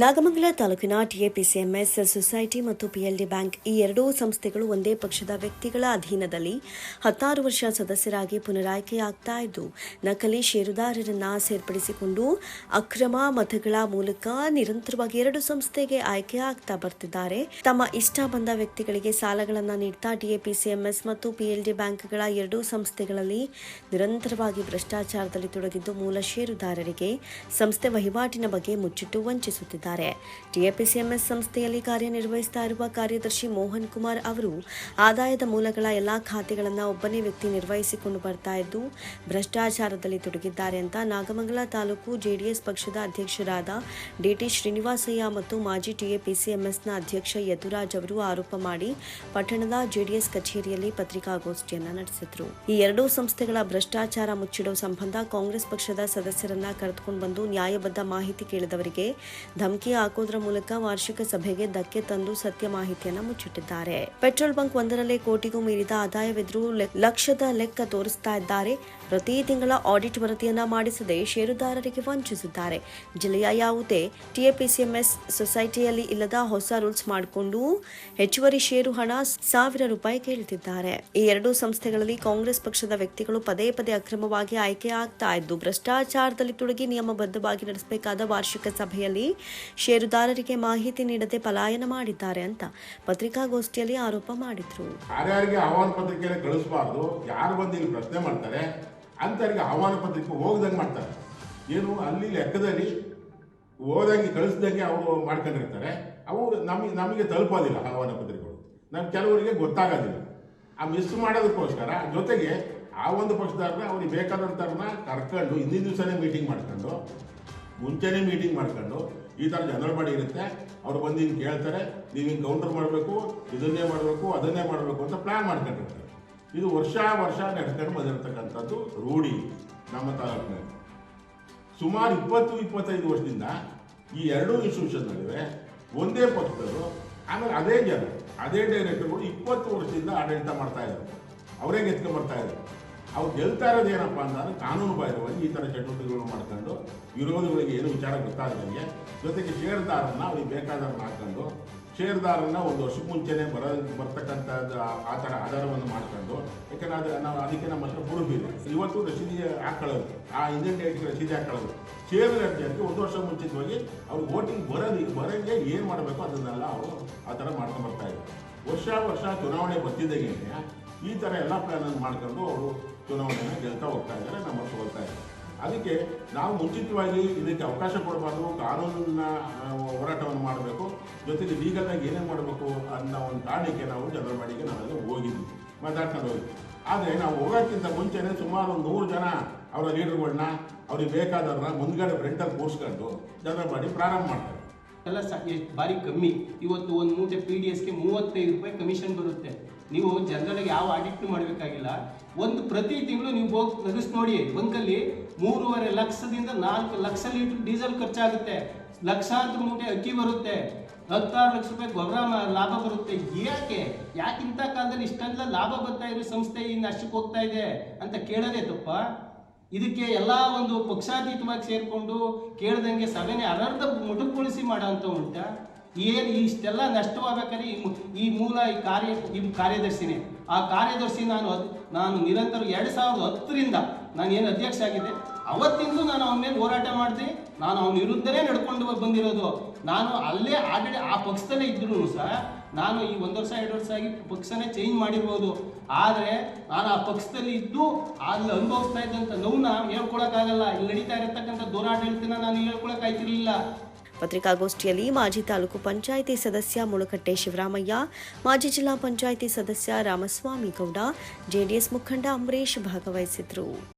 ನಾಗಮಂಗಲ ತಾಲೂಕಿನ TAPCMS, society ಮತ್ತು PLD bank ಈ ಎರಡೂ ಸಂಸ್ಥೆಗಳು ಒಂದೇ ಪಕ್ಷದ ವ್ಯಕ್ತಿಗಳ ಅಧೀನದಲ್ಲಿ ಹತ್ತಾರು ವರ್ಷ ಸದಸ್ಯರಾಗಿ ಪುನರಾಯ್ಕೆಯಾಗ್ತಾ ಇದ್ದು, ನಕಲಿ ಷೇರುದಾರರನ್ನ ಸೇರ್ಪಡಿಸಿಕೊಂಡು ಅಕ್ರಮ ಮತಗಳ ಮೂಲಕ ನಿರಂತರವಾಗಿ ಎರಡು ಸಂಸ್ಥೆಗೆ ಆಯ್ಕೆ ಆಗ್ತಾ ಬರ್ತಿದ್ದಾರೆ. ತಮ್ಮ ಇಷ್ಟ ಬಂದ ವ್ಯಕ್ತಿಗಳಿಗೆ ಸಾಲಗಳನ್ನು ನೀಡ್ತಾ ಟಿಎಪಿಸಿಎಂಎಸ್ ಮತ್ತು ಪಿಎಲ್ಡಿ ಬ್ಯಾಂಕ್ಗಳ ಎರಡೂ ಸಂಸ್ಥೆಗಳಲ್ಲಿ ನಿರಂತರವಾಗಿ ಭ್ರಷ್ಟಾಚಾರದಲ್ಲಿ ತೊಡಗಿದ್ದು, ಮೂಲ ಷೇರುದಾರರಿಗೆ ಸಂಸ್ಥೆ ವಹಿವಾಟಿನ ಬಗ್ಗೆ ಮುಚ್ಚಿಟ್ಟು ವಂಚಿಸುತ್ತಿದ್ದಾರೆ. ಟಿಎಪಿಸಿಎಂಎಸ್ ಸಂಸ್ಥೆಯಲ್ಲಿ ಕಾರ್ಯನಿರ್ವಹಿಸ್ತಾ ಇರುವ ಕಾರ್ಯದರ್ಶಿ ಮೋಹನ್ ಕುಮಾರ್ ಅವರು ಆದಾಯದ ಮೂಲಗಳ ಎಲ್ಲಾ ಖಾತೆಗಳನ್ನು ಒಬ್ಬನೇ ವ್ಯಕ್ತಿ ನಿರ್ವಹಿಸಿಕೊಂಡು ಬರ್ತಾ ಇದ್ದು, ಭ್ರಷ್ಟಾಚಾರದಲ್ಲಿ ತೊಡಗಿದ್ದಾರೆ ಅಂತ ನಾಗಮಂಗಲ ತಾಲೂಕು ಜೆಡಿಎಸ್ ಪಕ್ಷದ ಅಧ್ಯಕ್ಷರಾದ ಡಿಟಿ ಶ್ರೀನಿವಾಸಯ್ಯ ಮತ್ತು ಮಾಜಿ ಟಿಎಪಿಸಿಎಂಎಸ್ನ ಅಧ್ಯಕ್ಷ ಯದುರಾಜ್ ಅವರು ಆರೋಪ ಮಾಡಿ ಪಟ್ಟಣದ ಜೆಡಿಎಸ್ ಕಚೇರಿಯಲ್ಲಿ ಪತ್ರಿಕಾಗೋಷ್ಠಿಯನ್ನು ನಡೆಸಿದರು. ಈ ಎರಡೂ ಸಂಸ್ಥೆಗಳ ಭ್ರಷ್ಟಾಚಾರ ಮುಚ್ಚಿಡೋ ಸಂಬಂಧ ಕಾಂಗ್ರೆಸ್ ಪಕ್ಷದ ಸದಸ್ಯರನ್ನ ಕರೆದುಕೊಂಡು ಬಂದು ನ್ಯಾಯಬದ್ಧ ಮಾಹಿತಿ ಕೇಳಿದವರಿಗೆ ಧಮಕಿ ಹಾಕೋದ್ರ ಮೂಲಕ ವಾರ್ಷಿಕ ಸಭೆಗೆ ಧಕ್ಕೆ ತಂದು ಸತ್ಯ ಮಾಹಿತಿಯನ್ನು ಮುಚ್ಚಿಟ್ಟಿದ್ದಾರೆ. ಪೆಟ್ರೋಲ್ ಬಂಕ್ ಒಂದರಲ್ಲೇ ಕೋಟಿಗೂ ಮೀರಿದ ಆದಾಯವೆದುರು ಲಕ್ಷದ ಲೆಕ್ಕ ತೋರಿಸ್ತಾ ಇದ್ದಾರೆ. ಪ್ರತಿ ತಿಂಗಳ ಆಡಿಟ್ ವರದಿಯನ್ನ ಮಾಡಿಸದೆ ಷೇರುದಾರರಿಗೆ ವಂಚಿಸಿದ್ದಾರೆ. ಜಿಲ್ಲೆಯ ಯಾವುದೇ ಟಿಎಪಿಸಿಎಂಎಸ್ ಸೊಸೈಟಿಯಲ್ಲಿ ಇಲ್ಲದ ಹೊಸ ರೂಲ್ಸ್ ಮಾಡಿಕೊಂಡು ಹೆಚ್ಚುವರಿ ಷೇರು ಹಣ ಸಾವಿರ ರೂಪಾಯಿ ಕೇಳುತ್ತಿದ್ದಾರೆ ಈ ಎರಡೂ ಸಂಸ್ಥೆಗಳಲ್ಲಿ ಕಾಂಗ್ರೆಸ್ ಪಕ್ಷದ ವ್ಯಕ್ತಿಗಳು ಪದೇ ಪದೇ ಅಕ್ರಮವಾಗಿ ಆಯ್ಕೆ ಆಗ್ತಾ ಇದ್ದು, ಭ್ರಷ್ಟಾಚಾರದಲ್ಲಿ ತೊಡಗಿ ನಿಯಮಬದ್ಧವಾಗಿ ನಡೆಸಬೇಕಾದ ವಾರ್ಷಿಕ ಸಭೆಯಲ್ಲಿ ಷೇರುದಾರರಿಗೆ ಮಾಹಿತಿ ನೀಡದೆ ಪಲಾಯನ ಮಾಡಿದ್ದಾರೆ ಅಂತ ಪತ್ರಿಕಾಗೋಷ್ಠಿಯಲ್ಲಿ ಆರೋಪ ಮಾಡಿದ್ರು. ಯಾರ್ಯಾರಿಗೆ ಆಹ್ವಾನ ಪತ್ರಿಕೆಯಲ್ಲಿ ಕಳಿಸಬಾರ್ದು ಯಾರು ಬಂದು ಇಲ್ಲಿ ಪ್ರಶ್ನೆ ಮಾಡ್ತಾರೆ ಅಂತವರಿಗೆ ಆಹ್ವಾನ ಪತ್ರಿಕೆ ಹೋಗ್ದಂಗೆ ಮಾಡ್ತಾರೆ. ಏನು ಅಲ್ಲಿ ಲೆಕ್ಕದಲ್ಲಿ ಹೋದಂಗೆ ಕಳಿಸ್ದಂಗೆ ಅವರು ಮಾಡ್ಕೊಂಡಿರ್ತಾರೆ. ಅವು ನಮಗೆ ನಮಗೆ ತಲುಪೋದಿಲ್ಲ ಆಹ್ವಾನ ಪತ್ರಿಕೆಗಳು. ನಮ್ಗೆ ಕೆಲವರಿಗೆ ಗೊತ್ತಾಗೋದಿಲ್ಲ. ಆ ಮಿಸ್ ಮಾಡೋದಕ್ಕೋಸ್ಕರ ಜೊತೆಗೆ ಆ ಒಂದು ಪಕ್ಷದಾರನ ಅವ್ರಿಗೆ ಬೇಕಾದಂಥವ್ರನ್ನ ಕರ್ಕೊಂಡು ಹಿಂದಿನ ದಿವಸನೇ ಮೀಟಿಂಗ್ ಮಾಡ್ಕೊಂಡು ಮುಂಚೆನೇ ಮೀಟಿಂಗ್ ಮಾಡ್ಕೊಂಡು ಈ ಥರ ಜನರಲ್ ಇರುತ್ತೆ. ಅವ್ರು ಬಂದು ಹಿಂಗೆ ಕೇಳ್ತಾರೆ, ನೀವು ಹಿಂಗೆ ಕೌಂಟರ್ ಮಾಡಬೇಕು, ಇದನ್ನೇ ಮಾಡಬೇಕು, ಅದನ್ನೇ ಮಾಡಬೇಕು ಅಂತ ಪ್ಲ್ಯಾನ್ ಮಾಡ್ಕೊಂಡಿರ್ತಾರೆ. ಇದು ವರ್ಷ ವರ್ಷ ನಡ್ಕೊಂಡು ಬಂದಿರತಕ್ಕಂಥದ್ದು ರೂಢಿ ನಮ್ಮ ತಾಲೂಕಿನಲ್ಲಿ. ಸುಮಾರು ಇಪ್ಪತ್ತು, ಇಪ್ಪತ್ತೈದು ವರ್ಷದಿಂದ ಈ ಎರಡೂ ಇನ್ಸ್ಟಿಟ್ಯೂಷನ್ ನಡುವೆ ಒಂದೇ ಪಕ್ಷದವರು, ಆಮೇಲೆ ಅದೇ ಜನ, ಅದೇ ಡೈರೆಕ್ಟರ್ಗಳು ಇಪ್ಪತ್ತು ವರ್ಷದಿಂದ ಆಡಳಿತ ಮಾಡ್ತಾ ಇದ್ದಾರೆ ಅವರೇ ಗೆದ್ಕೊಂಡು ಬರ್ತಾ ಇದ್ದಾರೆ ಅವ್ರು ಗೆಲ್ತಾ ಇರೋದು ಏನಪ್ಪ ಅಂತಂದ್ರೆ ಕಾನೂನು ಬಾಹಿರವಾಗಿ ಈ ಥರ ಚಟುವಟಿಕೆಗಳು ಮಾಡ್ಕೊಂಡು ವಿರೋಧಿಗಳಿಗೆ ಏನು ವಿಚಾರ ಗೊತ್ತಾಗದಂಗೆ ಜೊತೆಗೆ ಷೇರ್ದಾರನ್ನ ಅವ್ರಿಗೆ ಬೇಕಾದವ್ರನ್ನ ಮಾಡ್ಕೊಂಡು ಷೇರ್ದಾರನ್ನ ಒಂದು ವರ್ಷಕ್ಕೆ ಮುಂಚೆನೆ ಬರ ಬರ್ತಕ್ಕಂಥದ್ದು ಆ- ಥರ ಆಧಾರವನ್ನು ಮಾಡ್ಕೊಂಡು, ಯಾಕಂದ್ರೆ ನಾವು ಅದಕ್ಕೆ ನಮ್ಮ ಹತ್ರ ಪ್ರೂಫ್ ಇದೆ. ಇವತ್ತು ರಸೀದಿ ಹಾಕೊಳ್ಳೋದು, ಆ ಇಂಡಿಯನ್ ಡೇಟ್ಗೆ ರಸೀದಿ ಹಾಕೊಳ್ಳೋದು. ಷೇರ್ ಅಂತ ಒಂದು ವರ್ಷ ಮುಂಚಿತವಾಗಿ ಅವ್ರು ವೋಟಿಂಗ್ ಬರೋದು ಬರೋಂಗೆ ಏನು ಮಾಡಬೇಕು ಅದನ್ನೆಲ್ಲ ಅವರು ಆ ಥರ ಮಾಡ್ಕೊಂಡು ಬರ್ತಾ ಇದ್ದಾರೆ. ವರ್ಷ ವರ್ಷ ಚುನಾವಣೆ ಬರ್ತಿದ್ದಾಗೆ ಈ ಥರ ಎಲ್ಲ ಪ್ಲ್ಯಾನನ್ನು ಮಾಡ್ಕೊಂಡು ಅವರು ಚುನಾವಣೆನ ಗೆಲ್ತಾ ಹೋಗ್ತಾ ಇದ್ದಾರೆ, ನಮ್ಮ ತಗೊಳ್ತಾ ಇದ್ದಾರೆ. ಅದಕ್ಕೆ ನಾವು ಮುಂಚಿತವಾಗಿ ಇದಕ್ಕೆ ಅವಕಾಶ ಕೊಡಬಾರ್ದು, ಕಾನೂನಿನ ಹೋರಾಟವನ್ನು ಮಾಡಬೇಕು, ಜೊತೆಗೆ ಲೀಗಲ್ನಾಗಿ ಏನೇನು ಮಾಡಬೇಕು ಅನ್ನೋ ಒಂದು ಕಾರಣಕ್ಕೆ ನಾವು ಜನರ ಬಾಡಿಗೆ ನಾವೆಲ್ಲ ಹೋಗಿದ್ವಿ, ಮಾತಾಡ್ಕೊಂಡು ಹೋಗಿ ಆದರೆ ನಾವು ಹೋಗೋಕ್ಕಿಂತ ಮುಂಚೆನೇ ಸುಮಾರು ಒಂದು ನೂರು ಜನ ಅವರ ಲೀಡರ್ಗಳನ್ನ ಅವ್ರಿಗೆ ಬೇಕಾದವ್ರನ್ನ ಮುಂದ್ಗಡೆ ಫ್ರೆಂಟಲ್ಲಿ ಕೂರಿಸ್ಕೊಂಡು ಜನರ ಬಾಡಿ ಪ್ರಾರಂಭ ಮಾಡ್ತಾರೆ. ಎಲ್ಲ ಸ ಎಷ್ಟು ಭಾರಿ ಕಮ್ಮಿ. ಇವತ್ತು ಒಂದು ಮೂಟೆ ಪಿ ಡಿ ಎಸ್ಗೆ ಮೂವತ್ತೈದು ರೂಪಾಯಿ ಕಮಿಷನ್ ಬರುತ್ತೆ. ನೀವು ಜನರಲ್ಗೆ ಯಾವ ಆಡಿಟ್ನು ಮಾಡಬೇಕಾಗಿಲ್ಲ. ಒಂದು ಪ್ರತಿ ತಿಂಗಳು ನೀವು ಹೋಗಿ ತೆಗೆಸ್ ನೋಡಿ. ಬಂಕಲ್ಲಿ ಮೂರುವರೆ ಲಕ್ಷದಿಂದ ನಾಲ್ಕು ಲಕ್ಷ ಲೀಟರ್ ಡೀಸೆಲ್ ಖರ್ಚಾಗುತ್ತೆ. ಲಕ್ಷಾಂತರ ಮೂಟೆ ಅಕ್ಕಿ ಬರುತ್ತೆ. ಹತ್ತಾರು ಲಕ್ಷ ರೂಪಾಯಿ ಗೊಬ್ಬರ ಲಾಭ ಬರುತ್ತೆ. ಯಾಕೆ? ಯಾಕೆ ಇಂಥ ಕಾಲದಲ್ಲಿ ಇಷ್ಟೆಲ್ಲ ಲಾಭ ಬರ್ತಾ ಇರೋ ಸಂಸ್ಥೆ ಇನ್ನು ಅಷ್ಟಕ್ಕೆ ಹೋಗ್ತಾ ಇದೆ ಅಂತ ಕೇಳೋದೇ ತಪ್ಪ? ಇದಕ್ಕೆ ಎಲ್ಲ ಒಂದು ಪಕ್ಷಾತೀತವಾಗಿ ಸೇರಿಕೊಂಡು ಕೇಳ್ದಂಗೆ ಸಭೆನೆ ಅನರ್ಧ ಮುಟುಕುಗೊಳಿಸಿ ಮಾಡೋ ಅಂತ ಉಂಟ. ಏನು ಇಷ್ಟೆಲ್ಲ ನಷ್ಟವಾಗಬೇಕಾದ್ರೆ ಈ ಮೂಲ ಈ ಕಾರ್ಯ, ಈ ಕಾರ್ಯದರ್ಶಿನೇ. ಆ ಕಾರ್ಯದರ್ಶಿ ನಾನು ನಾನು ನಿರಂತರ ಎರಡು ಸಾವಿರದ ಹತ್ತರಿಂದ ನಾನು ಏನು ಅಧ್ಯಕ್ಷ ಆಗಿದ್ದೆ. ಅವತ್ತಿಂದಲೂ ನಾನು ಅವನ ಮೇಲೆ ಹೋರಾಟ ಮಾಡಿದೆ. ನಾನು ಅವನ ವಿರುದ್ಧನೇ ನಡ್ಕೊಂಡು ಬಂದಿರೋದು. ನಾನು ಅಲ್ಲೇ ಆಲ್ರೆಡಿ ಆ ಪಕ್ಷದಲ್ಲೇ ಇದ್ರೂ ಸಹ ನಾನು ಈ ಒಂದು ವರ್ಷ, ಎರಡು ವರ್ಷ ಆಗಿ ಪಕ್ಷನೇ ಚೇಂಜ್ ಮಾಡಿರ್ಬೋದು. ಆದರೆ ನಾನು ಆ ಪಕ್ಷದಲ್ಲಿ ಇದ್ದು ಅಲ್ಲಿ ಅನುಭವಿಸ್ತಾ ಇದ್ದಂಥ ನೋವನ್ನ ಹೇಳ್ಕೊಳಕ್ಕಾಗಲ್ಲ. ಇಲ್ಲಿ ನಡೀತಾ ಇರತಕ್ಕಂಥ ದೂರಾಡಳಿತನ ನಾನು ಹೇಳ್ಕೊಳಕ್ಕಾಯ್ತಿರ್ಲಿಲ್ಲ. ಪತ್ರಿಕಾಗೋಷ್ಠಿಯಲ್ಲಿ ಮಾಜಿ ತಾಲೂಕು ಪಂಚಾಯಿತಿ ಸದಸ್ಯ ಮುಳುಕಟ್ಟೆ ಶಿವರಾಮಯ್ಯ, ಮಾಜಿ ಜಿಲ್ಲಾ ಪಂಚಾಯಿತಿ ಸದಸ್ಯ ರಾಮಸ್ವಾಮಿ ಗೌಡ, ಜೆಡಿಎಸ್ ಮುಖಂಡ ಅಂಬರೀಶ್ ಭಾಗವಹಿಸಿದ್ರು.